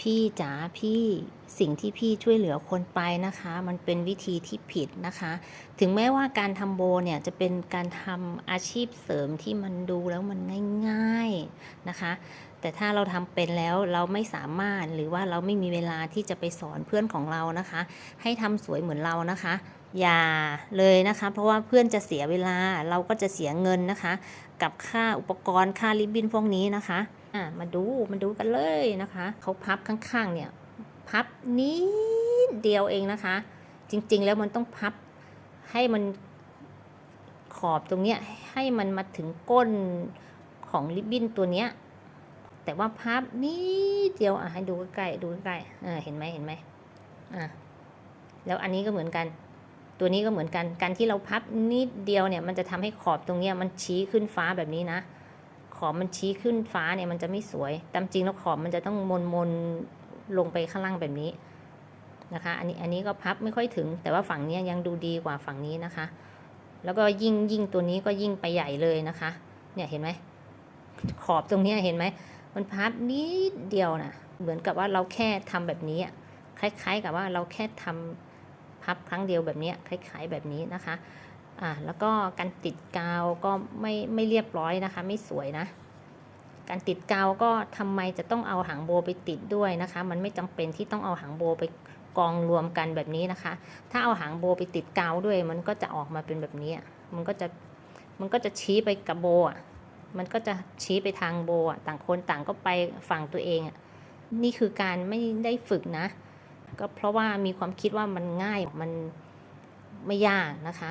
พี่จ๋าพี่สิ่งที่พี่ช่วยเหลือคนไปนะคะ มันเป็นวิธีที่ผิดนะคะ ถึงแม้ว่าการทำโบเนี่ยจะเป็นการทำอาชีพเสริมที่มันดูแล้วมันง่ายๆนะคะ แต่ถ้าเราทำเป็นแล้วเราไม่สามารถหรือว่าเราไม่มีเวลาที่จะไปสอนเพื่อนของเรานะคะ ให้ทำสวยเหมือนเรานะคะอย่าเลยนะคะ เพราะว่าเพื่อนจะเสียเวลาเราก็จะเสียเงินนะคะ กับค่าอุปกรณ์ค่าริบบิ้นพวกนี้นะคะ อะมาดูมาดูกันเลยนะคะเขาพับข้างๆเนี่ยพับนิดเดียวเองนะคะ จริงๆแล้วมันต้องพับให้มันขอบตรงเนี้ยให้มันมาถึงก้นของริบบิ้นตัวเนี้ยแต่ว่าพับนิดเดียวอะให้ดูใกล้ๆดูใกล้ๆอ่าเห็นไหมเห็นไหมอะแล้วอันนี้ก็เหมือนกัน ตัวนี้ก็เหมือนกันการที่เราพับนิดเดียวเนี่ยมันจะทำให้ขอบตรงเนี้ยมันชี้ขึ้นฟ้าแบบนี้นะ ขอบมันชี้ขึ้นฟ้าเนี่ยมันจะไม่สวย ตามจริงแล้วขอบมันจะต้องมนมนลงไปข้างล่างแบบนี้นะคะ อันนี้อันนี้ก็พับไม่ค่อยถึง แต่ว่าฝั่งนี้ยังดูดีกว่าฝั่งนี้นะคะ แล้วก็ยิ่งยิ่งตัวนี้ก็ยิ่งไปใหญ่เลยนะคะ เนี่ยเห็นไหมขอบตรงนี้เห็นไหมมันพับนิดเดียวนะเหมือนกับว่าเราแค่ทำแบบนี้คล้ายๆกับว่าเราแค่ทำพับครั้งเดียวแบบนี้คล้ายๆแบบนี้นะคะ อ่าแล้วก็การติดกาวก็ไม่ไม่เรียบร้อยนะคะ ไม่สวยนะ การติดกาวก็ทำไมจะต้องเอาหางโบไปติดด้วยนะคะ มันไม่จำเป็นที่ต้องเอาหางโบไปกองรวมกันแบบนี้นะคะ ถ้าเอาหางโบไปติดกาวด้วย มันก็จะออกมาเป็นแบบนี้ มันก็จะมันก็จะชี้ไปกับโบอะมันก็จะชี้ไปทางโบอะต่างคนต่างก็ไปฝั่งตัวเองอะนี่คือการไม่ได้ฝึกนะ ก็เพราะว่ามีความคิดว่ามันง่ายมันไม่ยากนะคะ